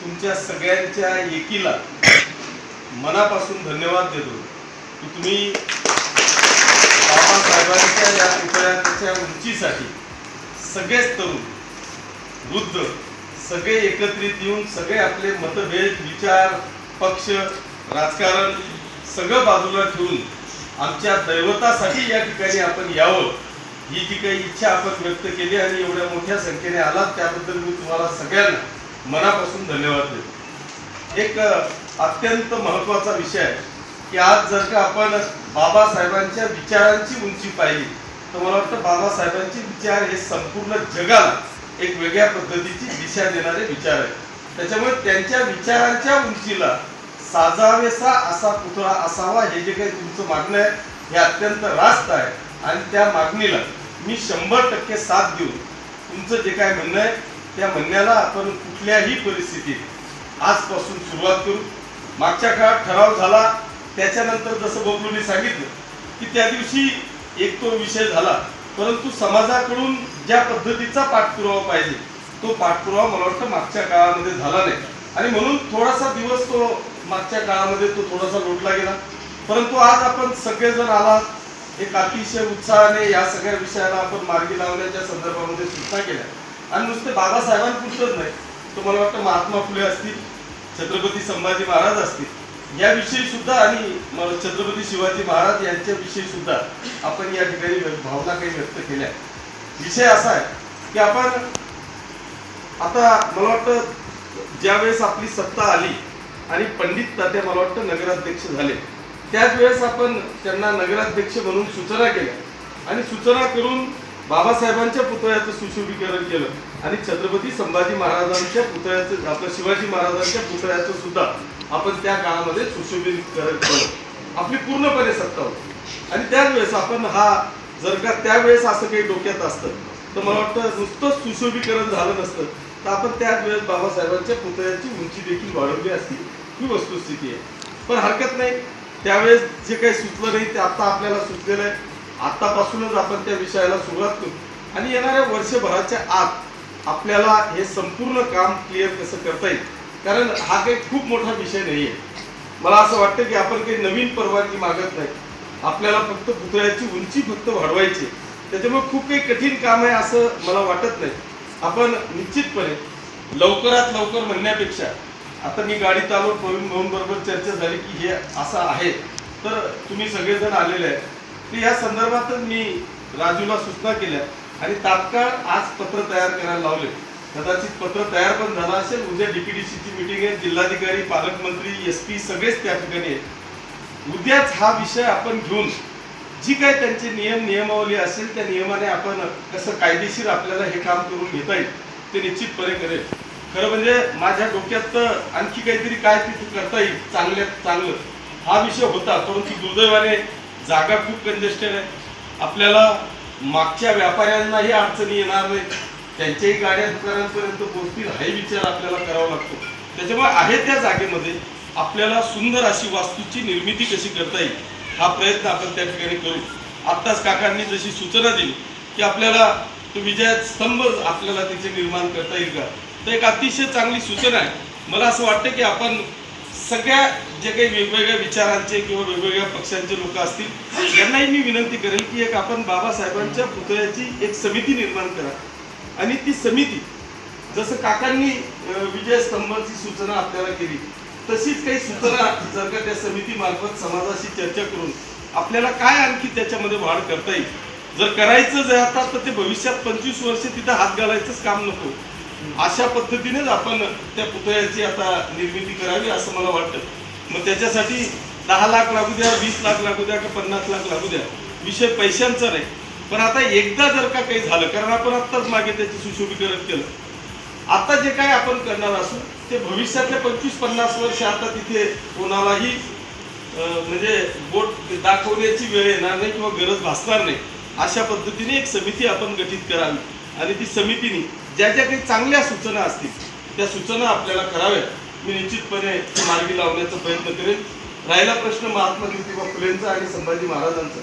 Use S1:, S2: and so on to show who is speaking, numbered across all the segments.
S1: तुमच्या सगळ्यांच्या एकीला मनापासून धन्यवाद देतो की तुम्ही बाबासाहेबांच्या या पुतळ्याच्या उंचीसाठी सगळेच तरुण वृद्ध सगळे एकत्रित येऊन सगळे आपले मतभेद विचार पक्ष राजकारण सगळं बाजूला ठेवून आमच्या दैवतासाठी या ठिकाणी आपण यावं ही जी काही इच्छा आपण व्यक्त केली आणि एवढ्या मोठ्या संख्येने आलात त्याबद्दल मी तुम्हाला सगळ्यांना मनापासून धन्यवाद देतो. एक अत्यंत महत्त्वाचा विषय आहे की आज जर का आपण बाबासाहेबांच्या विचारांची उंची पाहिली तर मला वाटतं बाबासाहेबांचे विचार हे संपूर्ण जगाला एक वेगळ्या पद्धतीची दिशा देणारे विचार आहेत. त्याच्यामुळे त्यांच्या विचारांच्या उंचीला साजावेसा असा पुतळा असावा हे जे काही तुमचं मागणं आहे हे अत्यंत रास्त आहे. आणि त्या मागणीला मी शंभर टक्के साथ देऊन तुमचं जे काय म्हणणं आहे त्या म्हणण्याला आपण कुठल्याही परिस्थितीत आजपासून सुरुवात करू. मागच्या काळात ठराव झाला त्याच्यानंतर जसं बबलूने सांगितलं की त्या दिवशी एक तो विषय झाला. परंतु समाजाकडून ज्या पद्धतीचा पाठपुरावा पाहिजे तो पाठपुरावा मला वाटतं मागच्या काळामध्ये झाला नाही. आणि म्हणून थोडासा दिवस तो मागच्या काळामध्ये तो थोडासा लोटला गेला. परंतु आज आपण सगळेजण आलात. एक अतिशय उत्साहाने या सगळ्या विषयाला आपण मार्गी लावण्याच्या संदर्भामध्ये सूचना केल्या. आणि नुसते बाबासाहेबांपुरतच नाही. तर मला वाटतं महात्मा फुले असतील छत्रपती संभाजी महाराज असतील याविषयी सुद्धा आणि छत्रपती शिवाजी महाराज यांच्याविषयी सुद्धा आपण या ठिकाणी व्य- भावना काही व्यक्त केल्या. विषय असा आहे की आपण आता मला वाटतं ज्यावेळेस आपली सत्ता आली आणि पंडित तात्या मला वाटतं नगराध्यक्ष झाले त्याच वेळेस आपण त्यांना नगराध्यक्ष म्हणून सूचना केल्या. आणि सूचना करून बाबासाहेबांच्या पुतळ्याचं सुशोभीकरण केलं. आणि छत्रपती संभाजी महाराजांच्या पुतळ्याचं आपलं शिवाजी महाराजांच्या पुतळ्याचं सुद्धा आपण त्या काळामध्ये सुशोभीकरण केलं. आपली पूर्णपणे सत्ता होती. आणि त्याच वेळेस आपण हा जर का त्यावेळेस असं काही डोक्यात असतं तर मला वाटतं नुसतं सुशोभीकरण झालं नसतं तर आपण त्याच वेळेस बाबासाहेबांच्या पुतळ्याची उंची देखील वाढवली असती ही वस्तुस्थिती आहे. पण हरकत नाही. त्यावेळेस जे काही सुचलं नाही ते आता आपल्याला सुचलेलं आहे. आतापासूनच आपण त्या विषयाला सुरुवात करू. आणि येणाऱ्या वर्षभराच्या आत आपल्याला हे संपूर्ण काम क्लिअर कसं करता येईल? कारण हा काही खूप मोठा विषय नाही आहे मला असं वाटतं की आपण काही नवीन परवानगी मागत नाही. आपल्याला फक्त पुतळ्याची उंची फक्त वाढवायची त्याच्यामुळे खूप काही कठीण काम आहे असं मला वाटत नाही. आपण निश्चितपणे लवकरात लवकर म्हणण्यापेक्षा आता मी गाडी चालवून प्रवीण भाऊंबरोबर चर्चा झाली की हे असं आहे. तर तुम्ही सगळेजण आलेले आहे तर या संदर्भातच मी राजूला सूचना केल्या आणि तात्काळ आज पत्र तयार करायला लावले. कदाचित पत्र तयार पण झालं असेल. उद्या डीपीडीसीची मिटिंग आहे. जिल्हाधिकारी पालकमंत्री एस पी सगळेच त्या ठिकाणी आहेत. उद्याच हा विषय आपण घेऊन जी काय त्यांचे नियम नियमावली असेल त्या नियमाने आपण कसं कायदेशीर आपल्याला हे काम करून घेता येईल ते निश्चितपणे करेल. खरं म्हणजे माझ्या डोक्यात तर आणखी काहीतरी काय तिथे करता येईल चांगल्यात चांगलं. हा विषय होता परंतु दुर्दैवाने जागा खूप कंजेस्टेड आहे. आपल्याला मागच्या व्यापाऱ्यांनाही अडचणी येणार नाही त्यांच्याही गाड्या दुकानांपर्यंत पोहोचतील हाही विचार आपल्याला करावा लागतो. त्याच्यामुळे आहे त्या जागेमध्ये. आपल्याला सुंदर अशी वास्तूची निर्मिती कशी करता येईल हा प्रयत्न आपण त्या ठिकाणी करू. आत्ताच काकांनी जशी सूचना दिली की आपल्याला तो विजय स्तंभ आपल्याला तिचे निर्माण करता येईल का? तर एक अतिशय चांगली सूचना आहे. मला असं वाटतं की आपण सगळ्या जे काही वेगवेगळ्या विचारांचे किंवा वेगवेगळ्या पक्षांचे लोक असतील यांनाही मी विनंती करेल की एक आपण बाबासाहेबांच्या पुतळ्याची एक समिती निर्माण करा. आणि ती समिती जसं काकांनी विजय स्तंभाची सूचना आपल्याला केली तशीच काही सूचना जर का त्या समितीमार्फत समाजाशी चर्चा करून आपल्याला काय आणखी त्याच्यामध्ये वाढ करता येईल? जर करायचं जर आता तर ते भविष्यात पंचवीस वर्ष तिथं हात घालायचंच काम नको. अशा पद्धतीनेच आपण त्या पुतळ्याची आता निर्मिती करावी असं मला वाटतं. मग त्याच्यासाठी दहा लाख लागू द्या वीस लाख लागू द्या का पन्नास लाख लागू द्या. विषय पैशांचा नाही. पण आता एकदा जर का काही झालं कारण आपण आत्ताच मागे त्याचं सुशोभीकरण केलं. आता जे काय आपण करणार असू ते भविष्यातले पंचवीस पन्नास वर्ष आता तिथे कोणालाही म्हणजे बोट दाखवण्याची वेळ येणार नाही किंवा गरज भासणार नाही. अशा पद्धतीने एक समिती आपण गठीत करावी. आणि ती समितीने ज्या ज्या काही चांगल्या सूचना असतील त्या सूचना आपल्याला कराव्यात. मी निश्चितपणे मार्गी लावण्याचा प्रयत्न करेन. राहिला प्रश्न महात्मा ज्योतिबा फुलेंचा आणि संभाजी महाराजांचा.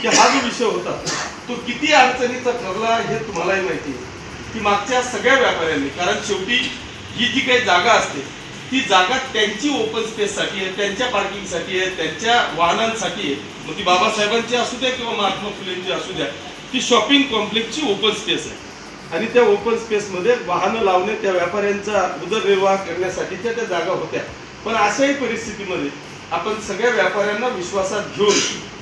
S1: की हा जो विषय होता तो किती अडचणीचा ठरला हे तुम्हालाही माहिती आहे. की मागच्या सगळ्या व्यापाऱ्यांनी कारण शेवटी ही जी काही जागा असते ती जागा त्यांची ओपन स्पेससाठी आहे त्यांच्या पार्किंगसाठी आहे त्यांच्या वाहनांसाठी आहे. मग ती बाबासाहेबांची असू द्या किंवा महात्मा फुलेंची असू द्या ती शॉपिंग कॉम्प्लेक्सची ओपन स्पेस आहे. आणि त्या ओपन स्पेसमध्ये वाहनं लावणे त्या व्यापाऱ्यांचा उदरनिर्वाह करण्यासाठीच्या त्या जागा होत्या. पण अशाही परिस्थितीमध्ये आपण सगळ्या व्यापाऱ्यांना विश्वासात घेऊन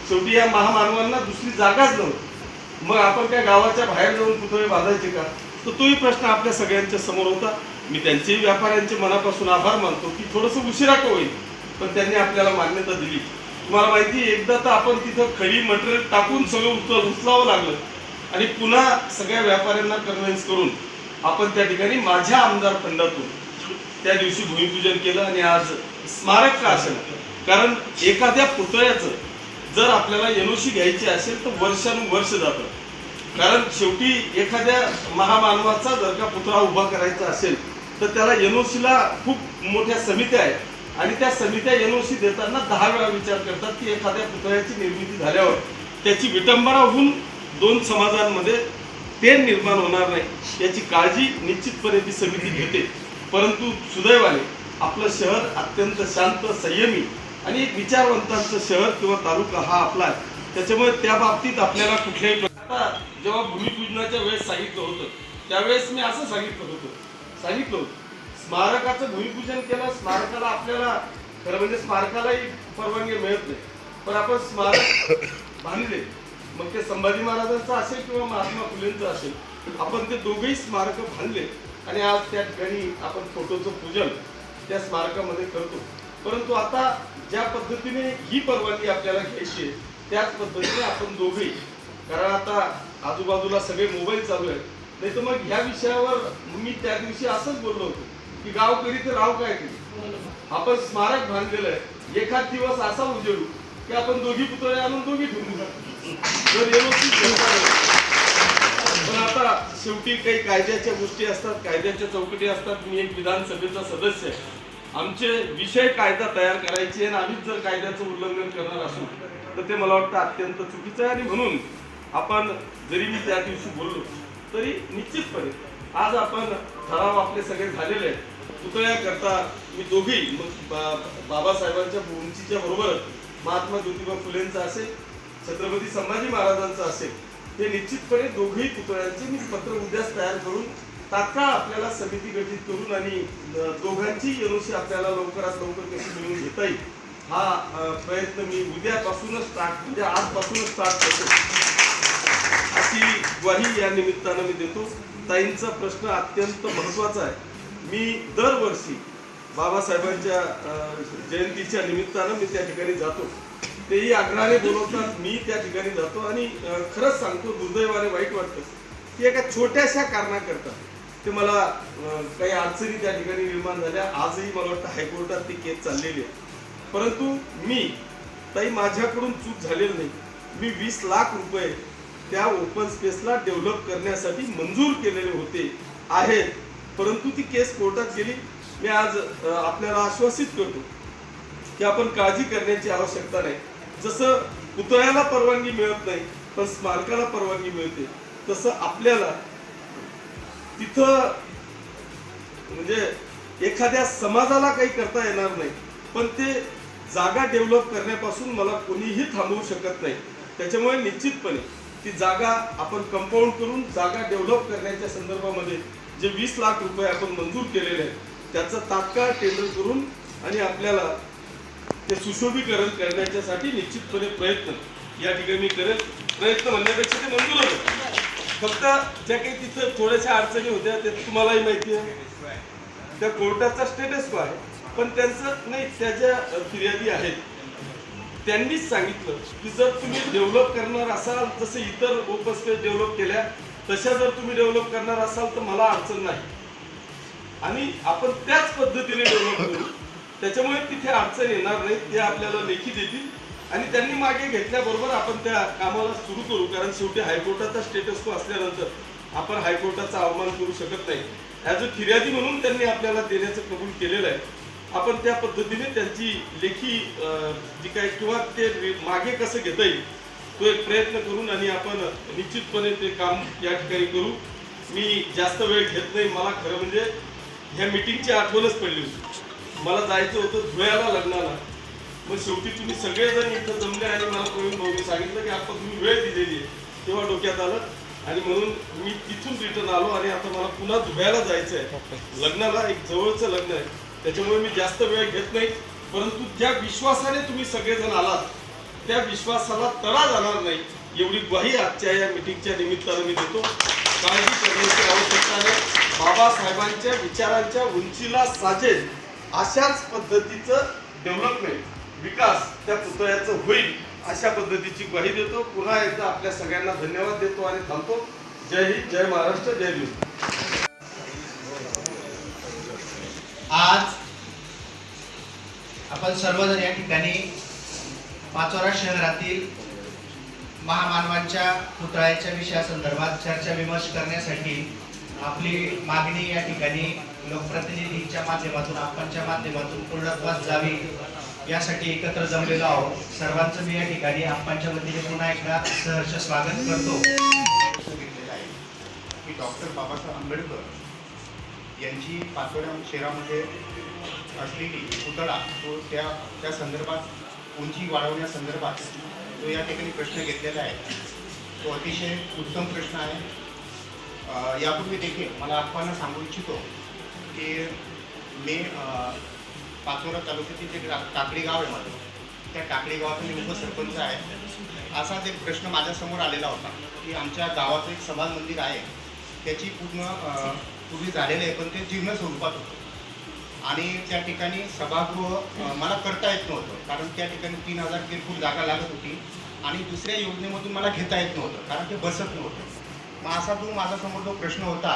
S1: शेवटी या महामानवांना दुसरी जागाच नव्हती मग आपण त्या गावाच्या बाहेर जाऊन पुतळे बांधायचे का? तर तोही प्रश्न आपल्या सगळ्यांच्या समोर होता. मी त्यांचेही व्यापाऱ्यांचे मनापासून आभार मानतो की थोडंसं उशिरा का होईल पण त्यांनी आपल्याला मान्यता दिली. तुम्हाला माहिती एकदा तर आपण तिथं खडी मटेरियल टाकून सगळं उचल उचलावं लागलं. आणि पुन्हा सगळ्या व्यापाऱ्यांना कन्व्हिन्स करून आपण त्या ठिकाणी माझ्या आमदार फंडातून त्या दिवशी भूमिपूजन केलं आणि आज स्मारक का असेल? कारण एखाद्या पुतळ्याचं जर आपल्याला एनओसी घ्यायची असेल तर वर्षानुवर्ष जातं. कारण शेवटी एखाद्या महामानवाचा जर का पुतळा उभा करायचा असेल तर त्याला एनओसीला खूप मोठ्या समित्या आहेत. आणि त्या समित्या एनओसी देताना दहा वेळा विचार करतात की एखाद्या पुतळ्याची निर्मिती झाल्यावर त्याची विटंबना होऊन दोन समाजांमध्ये तेन निर्माण होणार नाही याची काळजी निश्चितपणे ती समिती घेते. परंतु सुदैवाने आपलं शहर अत्यंत शांत संयमी आणि एक विचारवंतांचं शहर किंवा तालुका हा आपला आहे. त्याच्यामुळे त्या बाबतीत आपल्याला कुठल्याही आता जेव्हा भूमिपूजनाच्या वेळेस सांगितलं होतं त्यावेळेस मी असं सांगितलं होतं. सांगितलं होतं स्मारकाचं भूमिपूजन केलं स्मारकाला आपल्याला खरं म्हणजे स्मारकालाही परवानगी मिळत नाही. पण आपण स्मारक बांधले मग ते संभाजी महाराजांचं असेल किंवा महात्मा फुलेंचं असेल आपण ते दोघेही स्मारक बांधले आणि आज त्या ठिकाणी आपण फोटोचं पूजन त्या स्मारकामध्ये करतो. परंतु आता ज्या पद्धतीने ही परवानगी आपल्याला घ्यायची आहे त्याच पद्धतीने आपण दोघेही कारण आता आजूबाजूला सगळे मोबाईल चालू आहेत. नाही तर मग ह्या विषयावर मी त्या दिवशी असंच बोललो होतो की गावकरी तर राव काय करी आपण स्मारक बांधलेलं आहे. एखाद दिवस असा उजेडू की आपण दोघी पुतळे आणून दोघी ठेवू जर व्यवस्थित पण आता शेवटी काही कायद्याच्या गोष्टी असतात कायद्याच्या चौकटी असतात. मी एक विधानसभेचा सदस्य आहे. आमचे विषय कायदा तयार करायचे आणि आम्हीच जर कायद्याचं उल्लंघन करणार असू तर ते मला वाटतं अत्यंत चुकीचं आहे. आणि म्हणून आपण जरी मी त्या दिवशी बोललो तरी निश्चितपणे आज आपण ठराव आपले सगळे झालेले आहेत. पुतळ्याकरता मी दोघी मग बा- बाबासाहेबांच्या उंचीच्या बरोबरच महात्मा ज्योतिबा फुलेंचा असेल छत्रपती संभाजी महाराजांचं असेल ते निश्चितपणे दोघेही पुतळ्यांचे मी पत्र उद्याच तयार करून तात्काळ आपल्याला समिती गठीत करून आणि दोघांची एनओसी आपल्याला लवकरात लवकर कशी मिळवून घेता येईल हा प्रयत्न मी उद्यापासूनच स्टार्ट म्हणजे आजपासूनच स्टार्ट करतो. अशी ग्वाही या निमित्तानं मी देतो. ताईंचा प्रश्न अत्यंत महत्त्वाचा आहे. मी दरवर्षी बाबासाहेबांच्या जयंतीच्या निमित्तानं मी त्या ठिकाणी जातो. तेही आग्रहाने बोलवतात. मी त्या ठिकाणी जातो आणि खरंच सांगतो दुर्दैवाने वाईट वाटतं. की एका छोट्याशा कारणाकरता. ते मला काही अडचणी त्या ठिकाणी निर्माण झाल्या. आजही मला वाटतं हायकोर्टात ती केस चाललेली आहे. परंतु मी ताई माझ्याकडून चूक झालेली नाही. मी वीस लाख रुपये त्या ओपन स्पेसला डेव्हलप करण्यासाठी मंजूर केलेले होते आहेत. परंतु ती केस कोर्टात गेली. मी आज आपल्याला आश्वासित करतो. की आपण काळजी करण्याची आवश्यकता नाही. जसं पुतळ्याला परवानगी मिळत नाही पण स्मारकाला परवानगी मिळते तसं आपल्याला तिथं म्हणजे एखाद्या समाजाला काही करता येणार नाही पण ते जागा डेव्हलप करण्यापासून मला कोणीही थांबवू शकत नाही. त्याच्यामुळे निश्चितपणे ती जागा आपण कंपाऊंड करून जागा डेव्हलप करण्याच्या संदर्भामध्ये जे वीस लाख रुपये आपण मंजूर केलेले आहेत त्याचं तात्काळ टेंडर करून आणि आपल्याला ते सुशोभीकरण करण्याच्यासाठी निश्चितपणे प्रयत्न या ठिकाणी मी करेल प्रयत्न म्हणण्यापेक्षा ते मंजूर होतं. फक्त ज्या काही तिथं थोड्याशा अडचणी होत्या ते तुम्हालाही माहिती आहे. त्या कोर्टाचा स्टेटस आहे. पण त्यांचं नाही त्याच्या ज्या फिर्यादी आहेत त्यांनीच सांगितलं की जर तुम्ही डेव्हलप करणार असाल जसं इतर ओपन स्पेस डेव्हलप केल्या तशा जर तुम्ही डेव्हलप करणार असाल तर मला अडचण नाही. आणि आपण त्याच पद्धतीने डेव्हलप करू. त्याच्यामुळे तिथे अडचण येणार नाही. ते आपल्याला लेखी देतील. आणि त्यांनी मागे घेतल्याबरोबर आपण त्या कामाला सुरू करू. कारण शेवटी हायकोर्टाचा स्टेटस को असल्यानंतर आपण हायकोर्टाचा अवमान करू शकत नाही. ॲज अ फिर्यादी म्हणून त्यांनी आपल्याला देण्याचं कबूल केलेलं आहे आपण त्या पद्धतीने त्यांची लेखी जी काय किंवा ते मागे कसं घेता येईल तो एक प्रयत्न करून आणि आपण निश्चितपणे ते काम या ठिकाणी करू. मी जास्त वेळ घेत नाही. मला खरं म्हणजे ह्या मिटिंगची आठवणच पडली होती. मला जायचं होतं धुळ्याला लग्नाला. मग शेवटी तुम्ही सगळेजण इथं जमले आणि मला प्रवीण भाऊने सांगितलं की आपण तुम्ही वेळ दिलेली आहे. तेव्हा डोक्यात आलं आणि म्हणून मी तिथून रिटर्न आलो आणि आता मला पुन्हा धुळ्याला जायचं आहे. लग्नाला एक जवळचं लग्न आहे. त्याच्यामुळे मी जास्त वेळ घेत नाही. परंतु ज्या विश्वासाने तुम्ही सगळेजण आलात त्या विश्वासाला तडा जाणार नाही. एवढी ग्वाही आजच्या या मिटिंगच्या निमित्तानं मी देतो. काळजी करण्याची आवश्यकता नाही. बाबासाहेबांच्या विचारांच्या उंचीला साजेल. अशाच पद्धतीचं डेव्हलपमेंट विकास त्या पुतळ्याचं होईल अशा पद्धतीची ग्वाही देतो. पुन्हा एकदा आपल्या सगळ्यांना धन्यवाद देतो आणि थांबतो. जय हिंद जय महाराष्ट्र जय हिंद
S2: आज आपण सर्वजण या ठिकाणी पाचोरा शहरातील महामानवांच्या पुतळ्याच्या विषयासंदर्भात चर्चा विमर्श करण्यासाठी आपली मागणी या ठिकाणी लोकप्रतिनिधींच्या माध्यमातून आपणच्या माध्यमातून पूर्णत्वास जावी यासाठी एकत्र जमलेलो आहोत. सर्वांचं मी या ठिकाणी आपणच्या वतीने पुन्हा एकदा सहर्ष स्वागत करतो.
S3: घेतलेला आहे की डॉक्टर बाबासाहेब आंबेडकर यांची पाचोड्या शहरामध्ये असलेली पुतळा तो त्या त्या संदर्भात उंची वाढवण्यासंदर्भात तो या ठिकाणी प्रश्न घेतलेला आहे. तो अतिशय उत्तम प्रश्न आहे. यापूर्वी देखील मला आपल्याला सांगू इच्छितो की मी पाचोरा तालुक्यातील जे गा टाकळी गाव आहे माझं त्या टाकडी गावाचा मी उपसरपंच आहे. असाच एक प्रश्न माझ्यासमोर आलेला होता की आमच्या गावाचं एक समाज मंदिर आहे त्याची पूर्ण पूर्वी झालेलं आहे पण ते जीर्ण स्वरूपात होतं. आणि त्या ठिकाणी सभागृह मला करता येत नव्हतं कारण त्या ठिकाणी तीन हजार किरकोळ जागा लागत होती आणि दुसऱ्या योजनेमधून मला घेता येत नव्हतं कारण ते बसत नव्हतं. मग असा तो माझ्यासमोर जो प्रश्न होता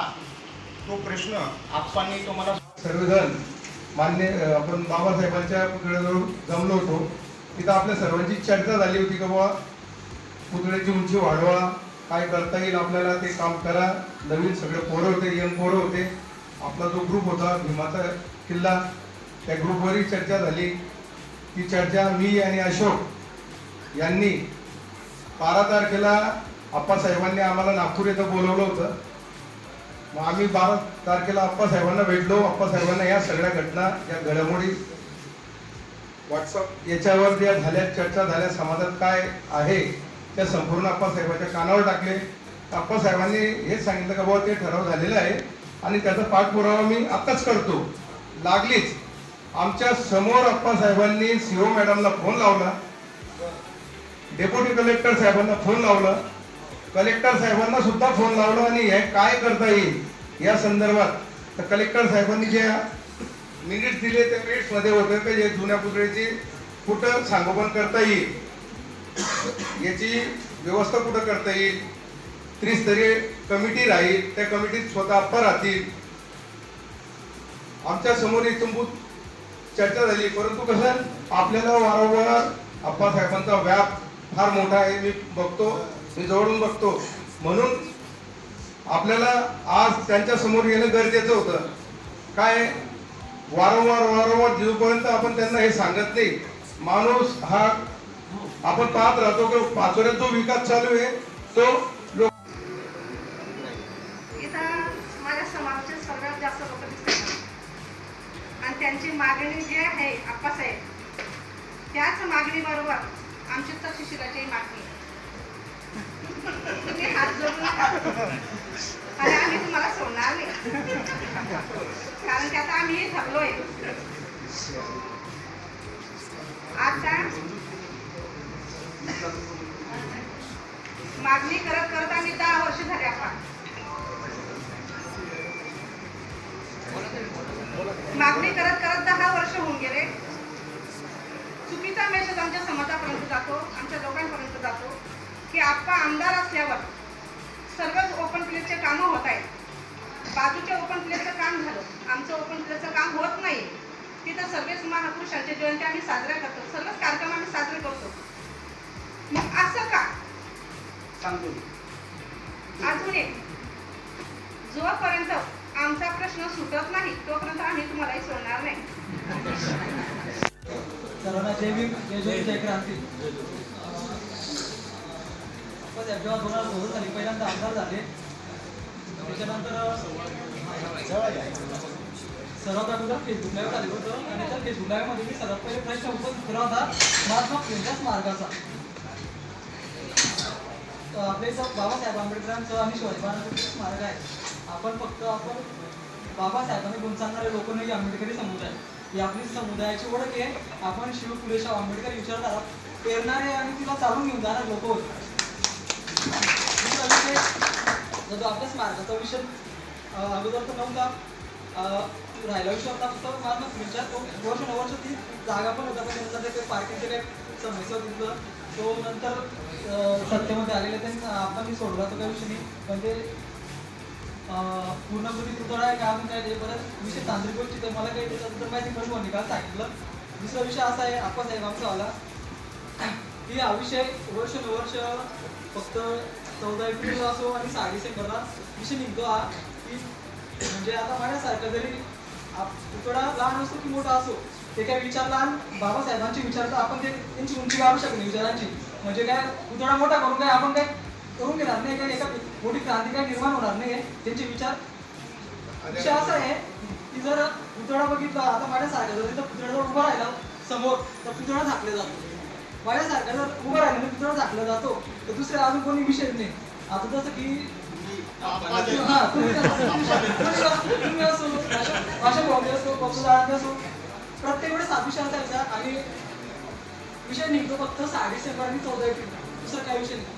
S3: तो प्रश्न आप्पांनी तुम्हाला मला
S4: सर्वजण मान्य आपण बाबासाहेबांच्या पुतळ्याजवळ जमलो होतो. तिथं आपल्या सर्वांची चर्चा झाली होती का बाबा पुतळ्याची उंची वाढवा काय करता येईल आपल्याला ते काम करा. नवीन सगळे पोरं होते यंग पोरं होते. आपला जो ग्रुप होता भीमाचा किल्ला त्या ग्रुपवरही चर्चा झाली. ती चर्चा मी आणि अशोक यांनी बारा तारखेला आप्पासाहेबांनी आम्हाला नागपूर येथं बोलवलं होतं. मग आम्ही बारा तारखेला आप्पासाहेबांना भेटलो. आप्पासाहेबांना या सगळ्या घटना या घडामोडी व्हॉट्सअप याच्यावर ज्या झाल्या चर्चा झाल्या समाजात काय आहे त्या संपूर्ण अप्पासाहेबांच्या कानावर टाकले. आप्पासाहेबांनी हेच सांगितलं का बाबा ते ठराव झालेलं आहे आणि त्याचा पाठपुरावा मी आत्ताच करतो. लागलीच. आमच्यासमोर आप्पासाहेबांनी सीओ मॅडमला फोन लावला. डेप्युटी कलेक्टर साहेबांना फोन लावला. कलेक्टर साहेबांना सुद्धा फोन लावला आणि हे काय करता येईल? या संदर्भात तर कलेक्टर साहेबांनी जे मिनिट्स दिले त्या मिनिट्समध्ये होते की जे जुन्या पुतळ्याची कुठं सांगोपन करता येईल? याची व्यवस्था कुठं करता येईल? त्रिस्तरीय कमिटी राहील त्या कमिटीत स्वतः अप्पा राहतील. आमच्यासमोर इतंभूत चर्चा झाली परंतु कसं आपल्याला वारंवार अप्पासाहेबांचा व्याप फार मोठा आहे मी बघतो. मी जवळून बघतो. म्हणून आपल्याला आज त्यांच्यासमोर येणं गरजेचं होतं. काय वारंवार वारंवार जीवपर्यंत आपण त्यांना हे सांगत नाही. माणूस हा आपण पाहत राहतो की पाचोऱ्यात जो विकास चालू आहे तो लोक
S5: इथं माझ्या समाजाचे सर्वात जास्त लोक दिसतात. आणि त्यांची मागणी जी आहे आप्पासाहेब त्याच मागणीबरोबर आमची तक्षशिलाची मागणी आहे. तुम्ही हात जोडून अरे आम्ही तुम्हाला सोडणार नाही. कारण की आता आम्ही ठरलोय. आता मागणी करत करत आम्ही दहा वर्ष झाले आपण. मागणी करत करत दहा वर्ष होऊन गेले. चुकीचा मेसेज आमच्या समाजापर्यंत जातो. की आप्पा आमदार असल्यावर सर्वच ओपन प्लेसचे कामं होत आहेत. बाजूच्या ओपन प्लेसचं काम झालं. आमचं ओपन प्लेसचं काम होत नाही. तिथं सर्वच महापुरुषांची जयंती आम्ही साजऱ्या करतो. सर्वच कार्यक्रम आम्ही साजरे करतो. मग असं का?
S3: सांगतो.
S5: अजून एक. जोपर्यंत आमचा प्रश्न सुटत नाही तोपर्यंत आम्ही तुम्हालाही सोडणार नाही.
S6: सर्वांना जय जेव्हा दोन हजार चौदा साली पहिल्यांदा आमदार झाले. त्याच्यानंतर सर्वात अगोदर फेसबुक लाईव्ह आलेलं होतं. आणि त्या फेसबुक लाईव्हमध्ये मी सर्वात पहिले प्रश्न उपस्थित केला होता महात्मा फुलेंच्याच मार्गाचा. आपले इथं बाबासाहेब आंबेडकरांचं आणि शिवाजी महाराजांचं मार्ग आहे. आपण फक्त आपण बाबासाहेबांनी गुण सांगणारे लोक नाही आंबेडकरी समुदाय. ही आपली समुदायाची ओळख आहे. आपण शिव फुले शाहू आंबेडकर विचारधारा पेरणारे आणि तिला चालून घेऊन जाणारे लोक होते दुसरा विषय जो आपल्याच आपल्या स्मारकाचा विषय अगोदर तर नव्हता राहिला विषय होता फक्त महात्मा विचार तो वर्ष नऊ वर्ष ती जागा पण होता पण त्यांचा ते काही पार्किंगचे काही समस्या होती तिथं. तो नंतर सत्तेमध्ये आलेले त्यांनी आपण सोडला तो काही विषय नाही. म्हणजे पूर्णपणे पुतळा आहे का अजून काय बरं विषय तांत्रिक गोष्टी तर मला काही त्याच्याबद्दल माहिती पण कोणी काल सांगितलं. दुसरा विषय असा आहे आपण साहेब आमचा आला की हा विषय वर्ष वर्ष फक्त चौदा एप्रिलला असो आणि सहा डिसेंबरला विषय निघतो हा की म्हणजे आता माझ्यासारखं जरी आप- पुतळा लहान असो की मोठा असो ते काय विचार लहान बाबासाहेबांचे विचार तर आपण ते त्यांची उंची वाढू शकत नाही विचारांची. म्हणजे काय पुतळा मोठा करून काय आपण काय करून घेणार नाही काय एका मोठी क्रांती काय निर्माण होणार नाही त्यांचे विचार. विषय असा आहे की जर पुतळा बघितला आता माझ्यासारखा जर तिथं पुतळ्याजवळ उभा राहिला समोर तर पुतळा झाकला जातो. माझ्यासारखा जर उभं राहिलं तर पुतळा झाकला जातो तर दुसऱ्या अजून कोणी विषय नाही. आता जसं की हा, तुम्ही तुम्ही- तुम्ही असो भाषा भाषा असो पप्पू दादांनी असो प्रत्येक वेळेस हा विषय असायचा आणि विषय निघतो फक्त सहा डिसेंबर आणि चौदा एप्रिल. दुसरा काही विषय नाही.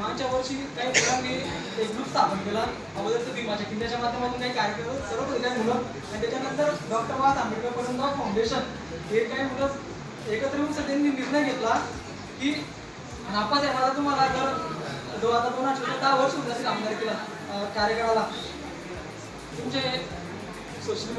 S6: मागच्या वर्षी काही मुलांनी एक ग्रुप स्थापन केला. अगोदरचं भीमाच्या किल्ल्याच्या माध्यमातून काही कार्यक्रम सर्व काही मुलं आणि त्याच्यानंतर डॉक्टर बाबासाहेब आंबेडकर पर्यंत फाउंडेशन हे काही मुलं एकत्र येऊन सगळ्यांनी निर्णय घेतला की नापासाहेबाला तुम्हाला जर जो आता दोन हजार दहा वर्ष होऊन असेल आमदार केला कार्यकाळाला. तुमचे सोशल